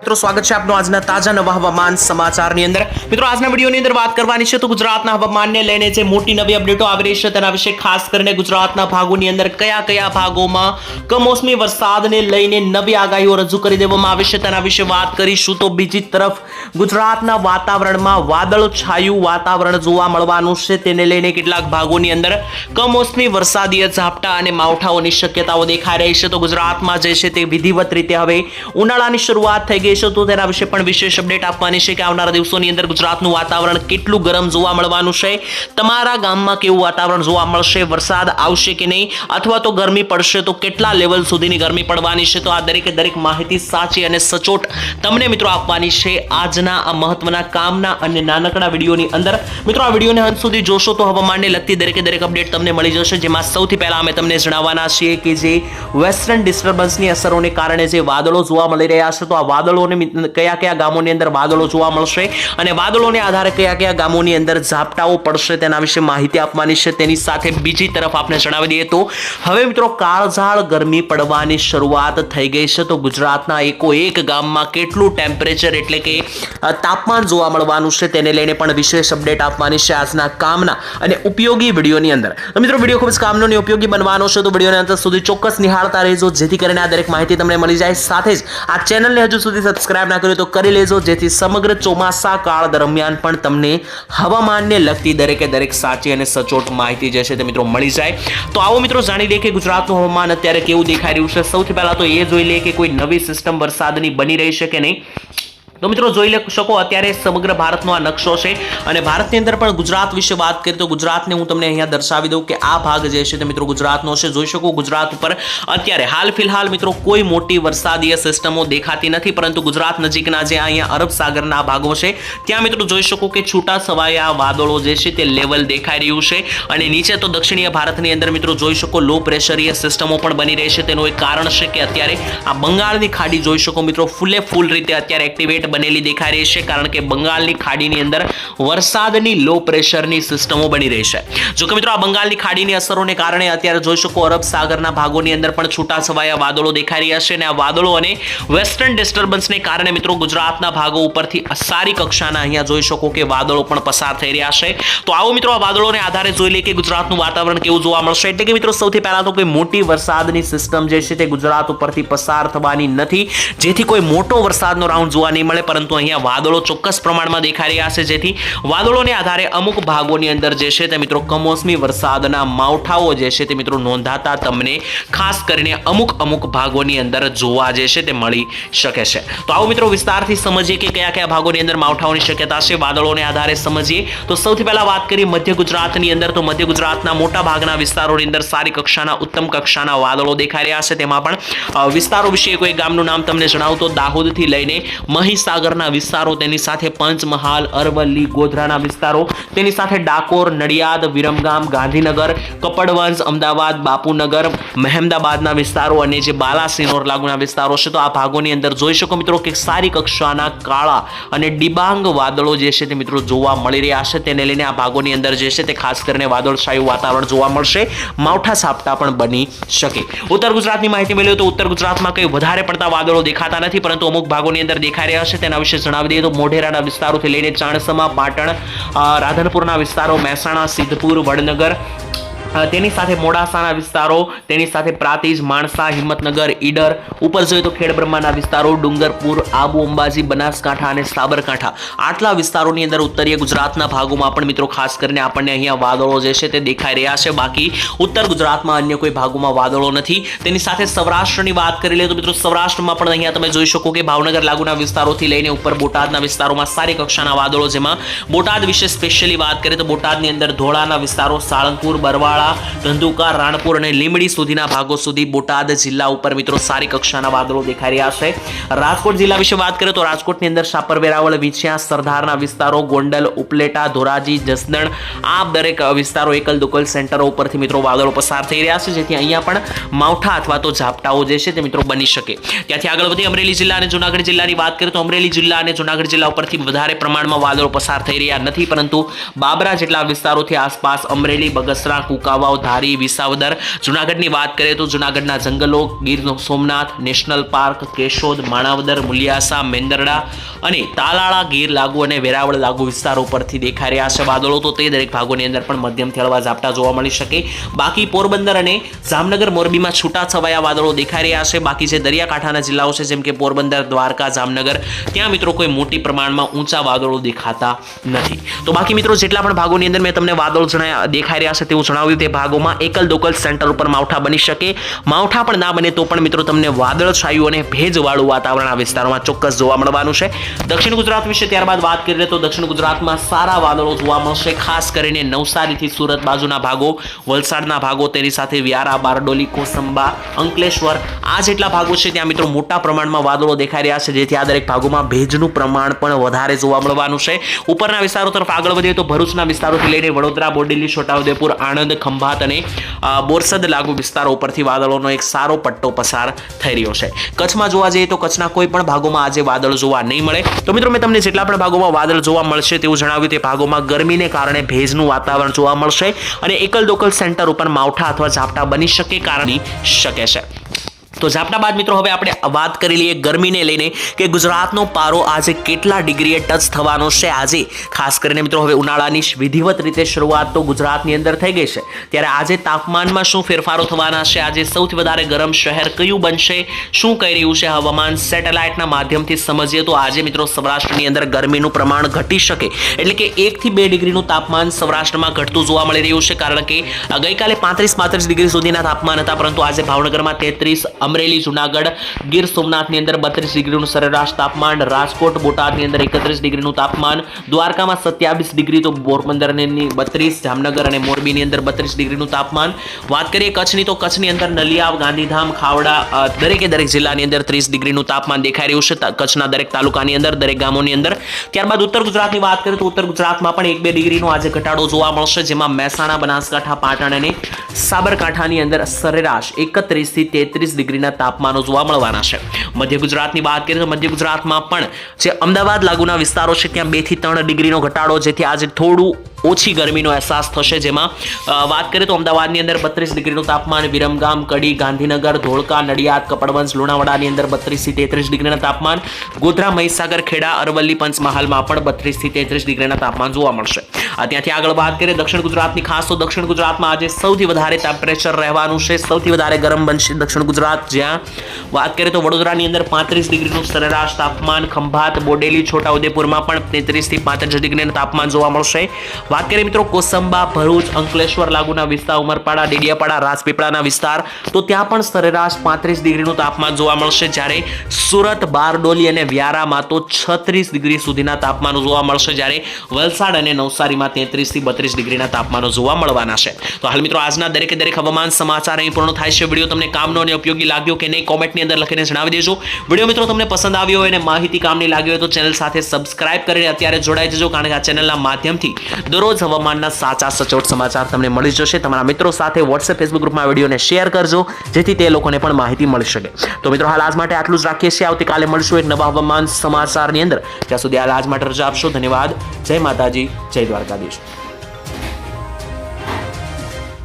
મિત્રો, સ્વાગત છે આપનું આજના તાજા નવા હવામાન સમાચારની અંદર. મિત્રો, આજના વિડીયોની અંદર વાત કરવાની છે તો ગુજરાતના હવામાનને લઈને જે મોટી નવી અપડેટો આવી રહી છે તેના વિશે ખાસ કરીને ગુજરાતના ભાગોની અંદર કયા કયા ભાગોમાં કમોસમી વરસાદને લઈને નવી આગાહીઓ રજૂ કરી દેવામાં આવી છે તેના વિશે વાત કરીશું તો બીજી તરફ ગુજરાતના વાતાવરણમાં વાદળ છાયું વાતાવરણ જોવા મળવાનું છે. તેને લઈને કેટલાક ભાગોની અંદર કમોસમી વરસાદીય ઝાપટા અને માવઠાઓની શક્યતાઓ દેખાઈ રહી છે. તો ગુજરાતમાં જે છે તે વિધિવત રીતે હવે ઉનાળાની શરૂઆત થઈ ગઈ છે તો તેના વિશે પણ વિશેષ અપડેટ આપવાની છે કે આવનારા દિવસોની અંદર ગુજરાતનું વાતાવરણ કેટલું ગરમ જોવા મળવાનું છે? તમારા ગામમાં કેવું વાતાવરણ જોવા મળશે? વરસાદ આવશે કે નહીં? અથવા તો ગરમી પડશે તો કેટલા લેવલ સુધીની ગરમી પડવાની છે? તો આ દરેકે દરેક માહિતી સાચી અને સચોટ તમને મિત્રો આપવાની છે આજના આ મહત્વના કામના અને નાનકડા વિડીયોની અંદર. મિત્રો, આ વિડીયોને અંત સુધી જોશો તો હવામાનને લગતી દરેકે દરેક અપડેટ તમને મળી જશે. જેમાં સૌથી પહેલા અમે તમને જણાવવાના છીએ કે જે વેસ્ટર્ન ડિસ્ટર્બન્સની અસરોને કારણે જે વાદળો જોવા મળી રહ્યા છે, તો આ વાદળોને કયા કયા ગામોની અંદર વાદળો જોવા મળશે અને વાદળોને આધારે કયા કયા ગામોની અંદર ઝાપટાઓ પડશે તેના વિશે માહિતી આપવાની છે. તેની સાથે બીજી તરફ આપણે જણાવી દઈએ તો હવે મિત્રો કાળઝાળ ગરમી પડવાની શરૂઆત થઈ ગઈ છે. તો ગુજરાતના એકો એક ગામમાં કેટલું ટેમ્પરેચર એટલે કે તાપમાન જોવા મળવાનું છે તેને લઈને પણ વિશેષ અપડેટ આપવાની છે આજના કામના અને ઉપયોગી વિડીયોની અંદર. મિત્રો વીડિયો ખૂબ જ કામનો અને ઉપયોગી બનવાનો છે. તો વિડીયોને અંત સુધી ચોક્કસ નિહાળતા રહેજો. જેથી કરીને આ દરેક માહિતી તમને મળી જાય. સાથે જ આ ચેનલને હજુ સુધી સબસ્ક્રાઇબ ના કર્યું તો કરી લેજો. જેથી સમગ્ર ચોમાસા કાળ દરમિયાન પણ તમને હવામાનને લગતી દરેકે દરેક સાચી અને સચોટ માહિતી જે છે તે મિત્રો મળી જાય. તો આવો મિત્રો જાણી લઈએ કે ગુજરાતનું હવામાન અત્યારે કેવું દેખાઈ રહ્યું છે. સૌથી પહેલાં તો એ જોઈ લઈએ કે કોઈ નવી સિસ્ટમ વરસાદની બની રહી છે કે નહીં? તો મિત્રો જોઈ શકો, અત્યારે સમગ્ર ભારતનો આ નકશો છે અને ભારતની અંદર પણ ગુજરાત વિશે વાત કરીએ તો ગુજરાતને હું તમને અહીંયા દર્શાવી દઉં કે આ ભાગ જે છે તે મિત્રો ગુજરાતનો છે. જોઈ શકો ગુજરાત ઉપર અત્યારે હાલ ફિલહાલ મિત્રો કોઈ મોટી વરસાદીય સિસ્ટમો દેખાતી નથી, પરંતુ ગુજરાત નજીકના જે અહીંયા અરબ સાગરના ભાગો છે, ત્યાં મિત્રો જોઈ શકો કે છૂટા છવાયા વાદળો જે છે તે લેવલ દેખાઈ રહ્યું છે અને નીચે તો દક્ષિણીય ભારતની અંદર મિત્રો જોઈ શકો લો પ્રેશરીય સિસ્ટમો પણ બની રહી છે. તેનું એક કારણ છે કે અત્યારે આ બંગાળની ખાડી જોઈ શકો મિત્રો ફૂલે ફૂલ રીતે અત્યારે એક્ટિવેટ બનેલી દેખાઈ રહી છે, કારણ કે બંગાળની ખાડીની અંદર વરસાદની લો પ્રેશરની સિસ્ટમો બની રહી છે. જો કે મિત્રો, આ બંગાળની ખાડીની અસરોને કારણે અત્યારે જોઈ શકો અરબ સાગરના ભાગોની અંદર પણ છૂટાછવાયા વાદળો દેખાઈ રહ્યા છે અને આ વાદળો અને વેસ્ટર્ન ડિસ્ટર્બન્સને કારણે મિત્રો, ગુજરાતના ભાગો ઉપરથી સારી કક્ષાના અહીંયા જોઈ શકો કે વાદળો પણ પસાર થઈ રહ્યા છે. તો આવો મિત્રો, આ વાદળોને આધારે જોઈ લઈએ કે ગુજરાતનું વાતાવરણ કેવું જોવા મળશે. એટલે કે મિત્રો, સૌથી પહેલા તો કોઈ મોટી વરસાદની સિસ્ટમ જે છે તે ગુજરાત ઉપરથી પસાર થવાની નથી. જેથી કોઈ મોટો વરસાદનો રાઉન્ડ જોવા નહીં મળે. પરંતુ અહીંયા વાદળો ચોક્કસ પ્રમાણમાં દેખાઈ રહ્યા છે. જેથી વાદળોને આધારે અમુક ભાગોની અંદર જે છે તે મિત્રો કમોસમી વરસાદના માવઠાઓ જે છે તે મિત્રો નોંધાતા તમને ખાસ કરીને અમુક અમુક ભાગોની અંદર જોવા જે છે તે મળી શકે છે. તો આવો મિત્રો વિસ્તારથી સમજીએ કે કયા કયા ભાગોની અંદર માવઠાઓની શક્યતા છે, વાદળોને આધારે સમજીએ. તો સૌથી પહેલા વાત કરીએ મધ્ય ગુજરાતની અંદર. તો મધ્ય ગુજરાતના મોટા ભાગના વિસ્તારોની અંદર સારી કક્ષાના, ઉત્તમ કક્ષાના વાદળો દેખાઈ રહ્યા છે. તેમાં પણ વિસ્તારો વિશે કોઈ ગામનું નામ તમને જણાવું તો દાહોદથી લઈને મહીસાગરના વિસ્તારો, તેની સાથે પંચમહાલ, અરવલ્લી, ગોધરાના વિસ્તારો, તેની સાથે ડાકોર, નડિયાદ, વિરમગામ, ગાંધીનગર કપડવંશ અમદાવાદ, બાપુનગર, મહેમદાબાદના વિસ્તારો અને જે બાલાસિનોર લાગુના વિસ્તારો છે, તો આ ભાગોની અંદર જોઈ શકો મિત્રો કે સારી કક્ષાના કાળા અને ડિબાંગ વાદળો જે છે તે મિત્રો જોવા મળી રહ્યા છે. તેને લઈને આ ભાગોની અંદર જે છે તે ખાસ કરીને વાદળછાયું વાતાવરણ જોવા મળશે. માવઠા સાપટા પણ બની શકે. ઉત્તર ગુજરાતની માહિતી મેળવીએ તો ઉત્તર ગુજરાતમાં કંઈ વધારે પડતા વાદળો દેખાતા નથી, પરંતુ અમુક ભાગોની અંદર દેખાઈ રહ્યા છે. તેના વિશે જણાવી દઈએ તો મોઢેરાના વિસ્તારોથી લઈને ચાણસમા, પાટણ રાધનપુરના વિસ્તારો, મહેસાણા, સિદ્ધપુર, વડનગર તેની સાથે મોડાસાના વિસ્તારો, તેની સાથે પ્રાતિજ, માણસા, હિંમતનગર, ઈડર, ઉપર જોઈએ તો ખેડબ્રહ્માના વિસ્તારો, ડુંગરપુર, આબુ અંબાજી, બનાસકાંઠા અને સાબરકાંઠા. આટલા વિસ્તારોની અંદર ઉત્તરીય ગુજરાતના ભાગોમાં પણ મિત્રો ખાસ કરીને આપણને અહીંયા વાદળો જે છે તે દેખાઈ રહ્યા છે. બાકી ઉત્તર ગુજરાતમાં અન્ય કોઈ ભાગોમાં વાદળો નથી. તેની સાથે સૌરાષ્ટ્રની વાત કરી લઈએ તો મિત્રો સૌરાષ્ટ્રમાં પણ અહીંયા તમે જોઈ શકો કે ભાવનગર લાગુના વિસ્તારોથી લઈને ઉપર બોટાદના વિસ્તારોમાં સારી કક્ષાના વાદળો જેમાં બોટાદ વિશે સ્પેશિયલી વાત કરીએ તો બોટાદની અંદર ધોળાના વિસ્તારો સાળંગપુર બરવાળા ધંધુકા, રાણપુર અને લીમડી સુધીના ભાગો સુધી બોટાદ જિલ્લા ઉપર મિત્રો સારી કક્ષાના વાદળો દેખાઈ રહ્યા છે. રાજકોટ જિલ્લા વિશે વાત કરીએ તો રાજકોટની અંદર શાપર વેરાવળ વિછિયા સરદારના વિસ્તારો, ગોંડલ, ઉપલેટા, ધોરાજી, જસદણ, આ દરેક વિસ્તારો એકલ દુકલ સેન્ટરો ઉપરથી મિત્રો વાદળો પસાર થઈ રહ્યા છે, જેથી અહીંયા પણ માવઠા અથવા તો ઝાપટાઓ જે છે તે મિત્રો બની શકે. ત્યાંથી આગળ વધી અમરેલી જિલ્લા અને જુનાગઢ જિલ્લાની વાત કરીએ તો અમરેલી જિલ્લા અને જુનાગઢ જિલ્લા ઉપરથી વધારે પ્રમાણમાં વાદળો પસાર થઈ રહ્યા નથી, પરંતુ બાબરા જેટલા વિસ્તારોથી આસપાસ અમરેલી, બગસરા, કુકા કુંકાવાવ ધારી વિસાવદર. જુનાગઢની વાત કરીએ તો જુનાગઢના જંગલો, ગીર સોમનાથ, નેશનલ પાર્ક, કેશોદ, માણાવદર, મુલિયાસા, મેંદરડા અને તાલાળા ગીર લાગુ અને વેરાવળ લાગુ વિસ્તારો પરથી દેખાઈ રહ્યા છે વાદળો. તો તે દરેક ભાગોની અંદર પણ મધ્યમથી હળવા ઝાપટા જોવા મળી શકે. બાકી પોરબંદર અને જામનગર મોરબીમાં છૂટા છવાયા વાદળો દેખાઈ રહ્યા છે. બાકી જે દરિયાકાંઠાના જિલ્લાઓ છે, જેમ કે પોરબંદર, દ્વારકા, જામનગર, ત્યાં મિત્રો કોઈ મોટી પ્રમાણમાં ઊંચા વાદળો દેખાતા નથી. તો બાકી મિત્રો, જેટલા પણ ભાગોની અંદર મેં તમને વાદળો જણાય, દેખાઈ રહ્યા છે તેવું જણાવ્યું તે ભાગોમાં એકલ દોકલ સેન્ટર ઉપર માવઠા બની શકે. માવઠા પણ ના બને તો પણ મિત્રો તમને વાદળ છાયું અને ભેજવાળું વાતાવરણ આ વિસ્તારોમાં ચોક્કસ જોવા મળવાનું છે. દક્ષિણ ગુજરાત વિશે ત્યારબાદ વાત કરીએ તો દક્ષિણ ગુજરાતમાં સારા વાદળો જોવા મળશે, ખાસ કરીને નવસારીથી સુરત બાજુના ભાગો. વલસાડના ભાગો તેની સાથે વ્યારા, બારડોલી, કોસંબા, અંકલેશ્વર આ જેટલા ભાગો છે ત્યાં મિત્રો મોટા પ્રમાણમાં વાદળો દેખાઈ રહ્યા છે. જેથી આ દરેક ભાગોમાં ભેજનું પ્રમાણ પણ વધારે જોવા મળવાનું છે. ઉપરના વિસ્તારો તરફ આગળ વધીએ તો ભરૂચના વિસ્તારોથી લઈને વડોદરા, બોડેલી, છોટાઉદેપુર, આણંદ ખંભાત અને બોરસદ લાગુ વિસ્તારો ઉપરથી વાદળોનો એક સારો પટ્ટો પસાર થઈ રહ્યો છે. કચ્છમાં જોવા જઈએ તો કચ્છના કોઈ પણ ભાગોમાં આજે વાદળ જોવા નહીં મળે. તો મિત્રો મેં તમને જેટલા પણ ભાગોમાં વાદળ જોવા મળશે તેવું જણાવ્યું તે ભાગોમાં ગરમીને કારણે ભેજનું વાતાવરણ જોવા મળશે અને એકલ દોકલ સેન્ટર ઉપર માવઠા અથવા ઝાપટા બની શકે કારણ શકે છે. તો ઝાપટા મિત્રો હવે આપણે વાત કરી લઈએ ગરમીને લઈને કે ગુજરાતનો પારો આજે કેટલા ડિગ્રીએ ટચ થવાનો છે આજે? ખાસ કરીને મિત્રો હવે ઉનાળાની વિધિવત રીતે શરૂઆત તો ગુજરાતની અંદર થઈ ગઈ છે. ત્યારે આજે તાપમાનમાં શું ફેરફારો થવાના છે? આજે સૌથી વધારે ગરમ શહેર કયું બનશે? શું કહી રહ્યું છે હવામાન? સેટેલાઇટના માધ્યમથી સમજીએ તો આજે મિત્રો સૌરાષ્ટ્રની અંદર ગરમીનું પ્રમાણ ઘટી શકે. એટલે કે એકથી બે ડિગ્રીનું તાપમાન સૌરાષ્ટ્રમાં ઘટતું જોવા મળી રહ્યું છે. કારણ કે ગઈકાલે પાંત્રીસ પાંત્રીસ ડિગ્રી સુધીના તાપમાન હતા, પરંતુ આજે ભાવનગરમાં તેત્રીસ અમરેલી, જુનાગઢ, ગીર સોમનાથની અંદર બત્રીસ ડિગ્રીનું સરેરાશ તાપમાન, રાજકોટ, બોટાદની અંદર એકત્રીસ ડિગ્રીનું તાપમાન, દ્વારકામાં સત્યાવીસ ડિગ્રી તો પોરબંદરની બત્રીસ, જામનગર અને મોરબીની અંદર બત્રીસ ડિગ્રીનું તાપમાન. વાત કરીએ કચ્છની તો કચ્છની અંદર નલિયા ગાંધીધામ, ખાવડા દરેકે દરેક જિલ્લાની અંદર ત્રીસ ડિગ્રીનું તાપમાન દેખાઈ રહ્યું છે. કચ્છના દરેક તાલુકાની અંદર, દરેક ગામોની અંદર. ત્યારબાદ ઉત્તર ગુજરાતની વાત કરીએ તો ઉત્તર ગુજરાતમાં પણ એક બે ડિગ્રીનો આજે ઘટાડો જોવા મળશે, જેમાં મહેસાણા, બનાસકાંઠા, પાટણ અને સાબરકાંઠાની અંદર સરેરાશ એકત્રીસથી તેત્રીસ ડિગ્રીના તાપમાનો જોવા મળવાના છે. મધ્ય ગુજરાતની વાત કરીએ તો મધ્ય ગુજરાતમાં પણ જે અમદાવાદ લાગુના વિસ્તારો છે, ત્યાં બેથી ત્રણ ડિગ્રીનો ઘટાડો, જેથી આજે થોડું ઓછી ગરમીનો અહેસાસ થશે. જેમાં વાત કરીએ તો અમદાવાદની અંદર બત્રીસ ડિગ્રીનું તાપમાન, વિરમગામ, કડી, ગાંધીનગર, ધોળકા, નડિયાદ કપડવંશ લુણાવાડાની અંદર બત્રીસથી તેત્રીસ ડિગ્રીના તાપમાન. ગોધરા, મહીસાગર, ખેડા, અરવલ્લી, પંચમહાલમાં પણ બત્રીસથી તેત્રીસ ડિગ્રીના તાપમાન જોવા મળશે. ત્યાંથી આગળ વાત કરીએ દક્ષિણ ગુજરાતની ખાસ, તો દક્ષિણ ગુજરાતમાં આજે સૌથી વધારે ટેમ્પરેચર રહેવાનું છે. સૌથી વધારે ગરમ બનશે દક્ષિણ ગુજરાત. જ્યાં, વાત કરીએ તો વડોદરાની અંદર પાંત્રીસ ડિગ્રીનું સરેરાશ તાપમાન, ખંભાત, બોડેલી, છોટાઉદેપુરમાં પણ તેત્રીસથી પાંત્રીસ ડિગ્રીનું તાપમાન જોવા મળશે. વાત કરીએ મિત્રો, કોસંબા, ભરૂચ, અંકલેશ્વર લાગુના વિસ્તાર, ઉમરપાડા, ડેડિયાપાડા, રાજપીપળાના વિસ્તાર. તો ત્યાં પણ સરેરાશ પાંત્રીસ ડિગ્રીનું તાપમાન જોવા મળશે. જ્યારે સુરત, બારડોલી અને વ્યારામાં તો છત્રીસ ડિગ્રી સુધીના તાપમાનો જોવા મળશે. જ્યારે વલસાડ અને નવસારીમાં તેત્રીસથી બત્રીસ ડિગ્રીના તાપમાનો જોવા મળવાના છે. તો હાલ મિત્રો, આજના દરેકે દરેક હવામાન સમાચાર અહીં પૂર્ણ થાય છે. વીડિયો તમને કામનો અને ઉપયોગી લાગ્યો કે નહીં, કોમેન્ટની અંદર લખીને જણાવી દેજો. વીડિયો મિત્રો, તમને પસંદ આવ્યો હોય અને માહિતી કામની લાગી હોય તો ચેનલ સાથે સબસ્ક્રાઇબ કરીને અત્યારે જોડાઈ જજો, કારણ કે આ ચેનલના માધ્યમથી દરરોજ હવામાનના સાચા સચોટ સમાચાર તમને મળી જશે. તમારા મિત્રો સાથે વોટ્સએપ ફેસબુક ગ્રુપમાં વિડીયોને શેર કરજો, જેથી તે લોકોને પણ માહિતી મળી શકે. તો મિત્રો, હાલ આજ માટે આટલું જ રાખીએ છીએ. આવતીકાલે મળશું એક નવા હવામાન સમાચારની અંદર. ત્યાં સુધી હાલ આજ માટે રજા આપશો. ધન્યવાદ. જય માતાજી. જય દ્વારકાધીશ.